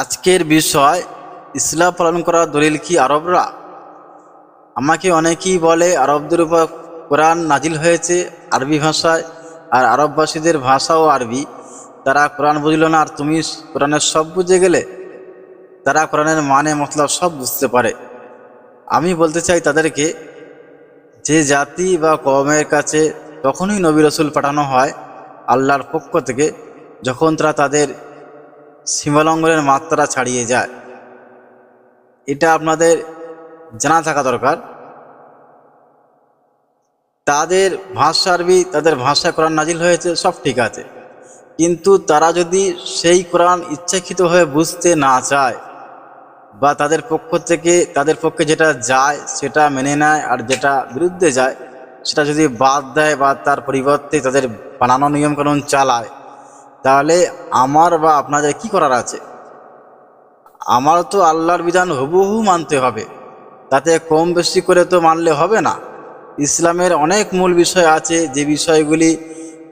আজকের বিষয় ইসলাম পালন করা দলিল কি আরবরা? আমাকে অনেকেই বলে আরবদের উপর কোরআন নাজিল হয়েছে আরবি ভাষায়, আর আরববাসীদের ভাষাও আরবি। তারা কোরআন বুঝল না, আর তুমি কোরআনের সব বুঝে গেলে? তারা কোরআনের মানে মতলব সব বুঝতে পারে। আমি বলতে চাই তাদেরকে, যে জাতি বা কমের কাছে তখনই নবী রসুল পাঠানো হয় আল্লাহর পক্ষ থেকে, যখন তারা তাদের সীমালঙ্ঘনের মাত্রা ছাড়িয়ে যায়। এটা আপনাদের জানা থাকা দরকার। তাদের ভাষা আরবি তাদের ভাষা কোরআন নাজিল হয়েছে, সব ঠিক আছে। কিন্তু তারা যদি সেই কোরআন ইচ্ছাকৃতভাবে বুঝতে না চায় বা তাদের পক্ষ থেকে, তাদের পক্ষে যেটা যায়, সেটা মেনে নেয় আর যেটা বিরুদ্ধে যায়, সেটা যদি বাদ দেয় বা তার পরিবর্তে তাদের বানানো নিয়মকানুন চালায় তাহলে আমার বা আপনাদের কি করার আছে? আমার তো আল্লাহর বিধান হুবহু মানতে হবে। তাতে কম বেশি করে তো মানলে হবে না। ইসলামের অনেক মূল বিষয় আছে, যে বিষয়গুলি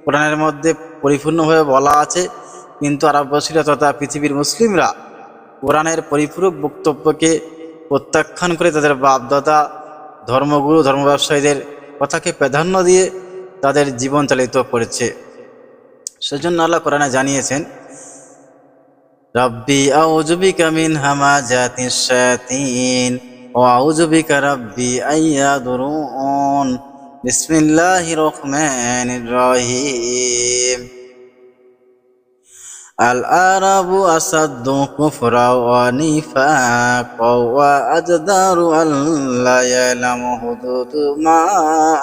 কোরআনের মধ্যে পরিপূর্ণভাবে বলা আছে। কিন্তু আরববাসীরা তথা পৃথিবীর মুসলিমরা কোরআনের পরিপূরক বক্তব্যকে প্রত্যাখ্যান করে তাদের বাপদাদা, ধর্মগুরু ধর্ম ব্যবসায়ীদের কথাকে প্রাধান্য দিয়ে তাদের জীবন চালিত করেছে। সেজন্য আল্লাহ কোরআনে জানিয়েছেন রব্বি আউজুবিকা মিন হামাজাতি শায়াতিন ও আউজুবিকা রব্বি আইয়াদুরুন বিসমিল্লাহির রহমানির রহিম العرب أشد كفرا ونفاقا وأجدر أن لا يعلم حدود ما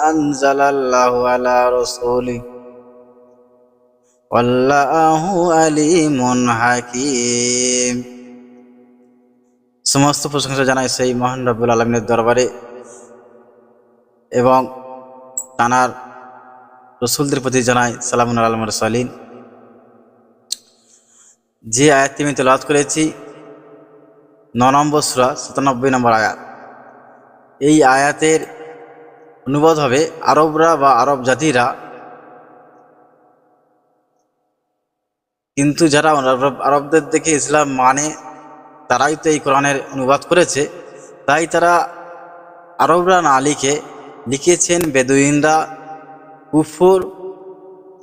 أنزل الله على رسوله আল্লাহু আলিমুন হাকিম। সমস্ত প্রশংসা জানাই সেই মহান রব্বুল আলমিনের দরবারে এবং তানার রসুলদের প্রতি জানাই সালামুল আলম সালিন যে আয়াতটি আমি তেলাত করেছি, ন নম্বর সুরা, সাতানব্বই নম্বর আয়াত। এই আয়াতের অনুবাদ হবে আরবরা বা আরব জাতিরা কিন্তু যারা আরবদের দেখে ইসলাম মানে তারাই তো এই কোরআনের অনুবাদ করেছে। তাই তারা আরবরা না লিখে লিখেছেন বেদুইনরা কুফুর,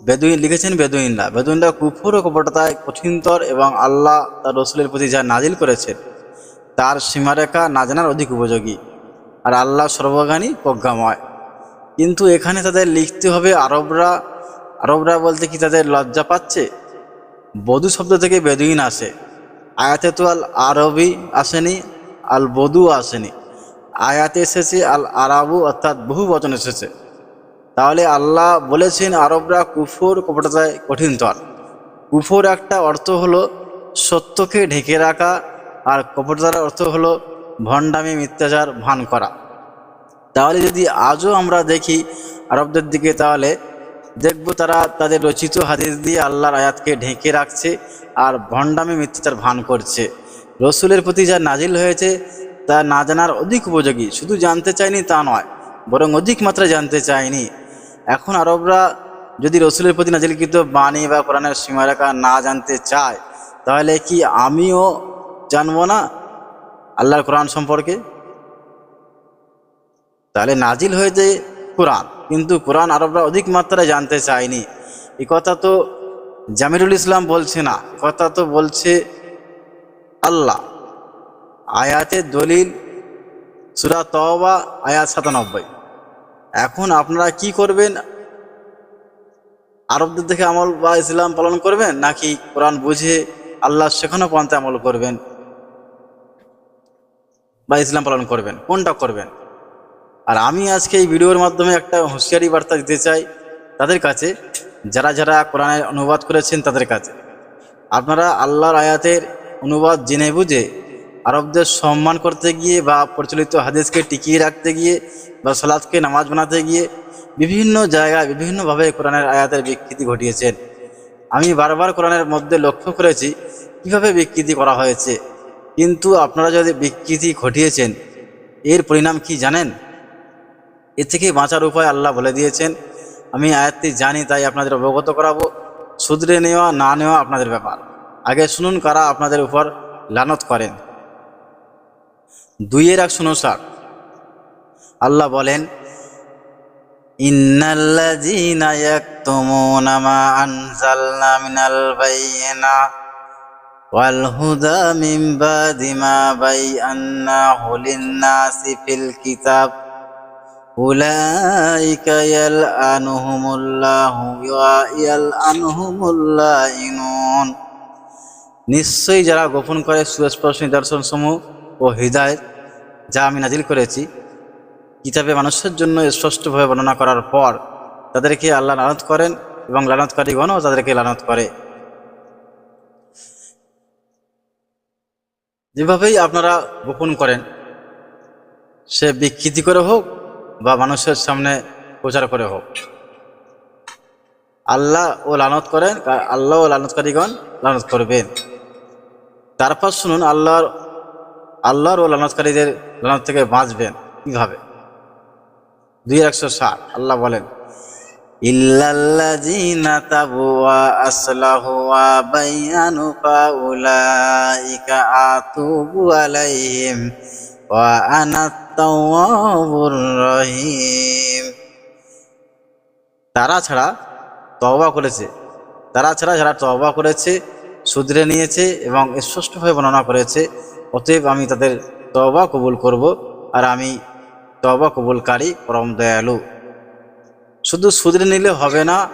বেদুইন লিখেছেন বেদুইনরা। বেদুইনরা কুফুর ও কপটতায় কঠিনতর এবং আল্লাহ তার রসুলের প্রতি যা নাজিল করেছেন, তার সীমারেখা না জানার অধিক উপযোগী। আর আল্লাহ সর্বজ্ঞানী, প্রজ্ঞাময়। কিন্তু এখানে তাদের লিখতে হবে আরবরা। আরবরা বলতে কি তাদের লজ্জা পাচ্ছে? বধু শব্দ থেকে বেদুইন আসে। আয়াতে তো আল আরবি আসেনি, আল বধু আসেনি। আয়াতে এসেছে আল আরাবু, অর্থাৎ বহু বচন এসেছে। তাহলে আল্লাহ বলেছেন, আরবরা কুফর কপটতায় কঠিনতর কুফর একটা অর্থ হলো সত্যকে ঢেকে রাখা, আর কপটতার অর্থ হলো ভণ্ডামি, মিথ্যাচার, ভান করা। তাহলে যদি আজও আমরা দেখি আরবদের দিকে, তাহলে দেখব তারা তাদের রচিত হাদিস দিয়ে আল্লাহর আয়াতকে ঢেকে রাখছে আর ভণ্ডামি মিথ্যাচার ভান করছে। রসুলের প্রতি যা নাজিল হয়েছে তা না জানার অধিক উপযোগী। শুধু জানতে চায়নি তা নয়, বরং অধিক মাত্রায় জানতে চায়নি এখন আরবরা যদি রসুলের প্রতি নাজিলকৃত বাণী বা কোরআনের সীমারেখা না জানতে চায়, তাহলে কি আমিও জানব না আল্লাহর কোরআন সম্পর্কে? তাহলে নাজিল হয়েছে কোরআন। কিন্তু কোরআন আরবরা অধিক মাত্রায় জানতে চায়নি। এ কথা তো জামিরুল ইসলাম বলছে না কথা তো বলছে আল্লাহ। আয়াতের দলিল সুরা তওবা, আয়াত সাতানব্বই। এখন আপনারা কি করবেন? আরবদের দেখে আমল বা ইসলাম পালন করবেন, নাকি কোরআন বুঝে আল্লাহ শেখানো পন্থা আমল করবেন বা ইসলাম পালন করবেন? কোনটা করবেন? আর আমি আজকে এই ভিডিওর মাধ্যমে একটা হুঁশিয়ারি বার্তা দিতে চাই তাদের কাছে, যারা যারা কোরআনের অনুবাদ করেছেন তাদের কাছে। আপনারা আল্লাহর আয়াতের অনুবাদ জেনে বুঝে, আরবদের সম্মান করতে গিয়ে বা প্রচলিত হাদিসকে টিকিয়ে রাখতে গিয়ে বা সালাদকে নামাজ বানাতে গিয়ে বিভিন্ন জায়গায় বিভিন্নভাবে কোরআনের আয়াতের বিকৃতি ঘটিয়েছেন। আমি বারবার কোরআনের মধ্যে লক্ষ্য করেছি কীভাবে বিকৃতি করা হয়েছে। কিন্তু আপনারা যদি বিকৃতি ঘটিয়েছেন, এর পরিণাম কি জানেন? এর থেকে বাঁচার উপায় আল্লাহ বলে দিয়েছেন। আমি আয়াতটি জানি, তাই আপনাদের অবগত করাবো। শুধরে নেওয়া, না নেওয়া আপনাদের ব্যাপার। আগে শুনুন কারা আপনাদের উপর লানত করেন। দুইয়ের একশো ষাট আল্লাহ বলেন, ইন্নাল্লাযীনা ইয়াকতুমুনা মা মিনাল বাইয়িনা ওয়াল হুদা মিন কিতাব উলাইকা ইয়ালআনুহুমুল্লাহু ওয়া ইয়ালআনুহুমুল্লাইনুন নিশ্চয়ই যারা গোপন করে সুস্পষ্ট নিদর্শন সমূহ ও হৃদায়ত যা আমি নাজিল করেছি, কিতাবে মানুষের জন্য স্পষ্টভাবে বর্ণনা করার পর তাদেরকে আল্লাহ লানত করেন এবং লানতকারীগণও তাদেরকে লানত করে। যেভাবেই আপনারা গোপন করেন, সে বিকৃতি করে হোক বা মানুষের সামনে প্রচার করে হোক। আল্লাহ ও লানত করেন আল্লাহ ও লানতকারীগণ লানত করবেন। তারপর শুনুন, আল্লাহর আল্লাহর ও লানতকারীদের লানত থেকে বাঁচবেন কীভাবে? দুই একশো ষাট, আল্লাহ বলেন, ইল্লাল্লাযীনা ওয়া আসলাহু ওয়া বায়ানু ফাউলাইকা আতুবু আলাইহিম ওয়া আনা রহিম তারা ছাড়া তওবা করেছে। তারা ছাড়া যারা তওবা করেছে, শুধরে নিয়েছে এবং স্পষ্টভাবে বর্ণনা করেছে, অতএব আমি তাদের তওবা কবুল করব আর আমি তওবা কবুলকারী, পরম দয়ালু। শুধু শুধরে নিলে হবে না,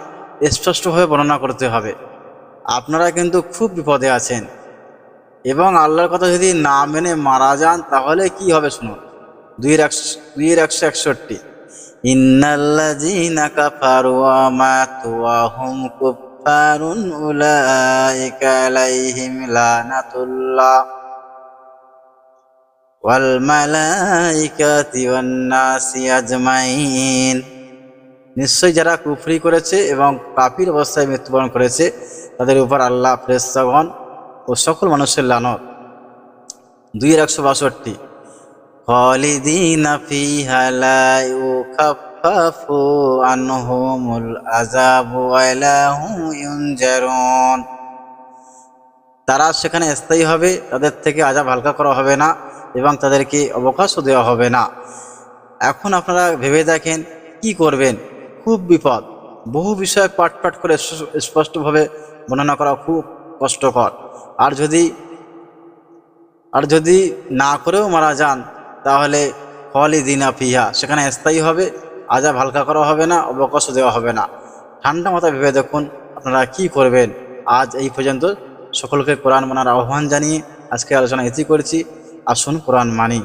স্পষ্টভাবে বর্ণনা করতে হবে। আপনারা কিন্তু খুব বিপদে আছেন। এবং আল্লাহর কথা যদি না মেনে মারা যান, তাহলে কি হবে শুনুন? দুইয়ের একশো একষট্টি। ওয়া নিশ্চয়ই যারা কুফরি করেছে এবং কাফির অবস্থায় মৃত্যুবরণ করেছে, তাদের উপর আল্লাহ ফ্রেস্তাগণ ও সকল মানুষের লানত। দুইয়ের একশো বাষট্টি। ফিহা লা ইউখাফফাফু আনহুমুল আযাবু ওয়া লা হুম ইউনজারুন। তারা সেখানে স্থায়ী হবে, তাদের থেকে আজাব হালকা করা হবে না এবং তাদেরকে অবকাশও দেওয়া হবে না। এখন আপনারা ভেবে দেখেন, কি করবেন? খুব বিপদ। বহু বিষয় পাট পাট করে স্পষ্টভাবে বর্ণনা করা খুব কষ্টকর। আর যদি আর যদি না করেও মারা যান তাহলে ফলই দিনা ফিহা, সেখানে স্থায়ী হবে আজাব হালকা করা হবে না, অবকাশ দেওয়া হবে না। ঠান্ডা মাথা ভেবে দেখুন আপনারা কি করবেন। আজ এই পর্যন্ত সকলকে কোরআন মানার আহ্বান জানিয়ে আজকে আলোচনা এটি করেছি। আসুন কোরআন মানি।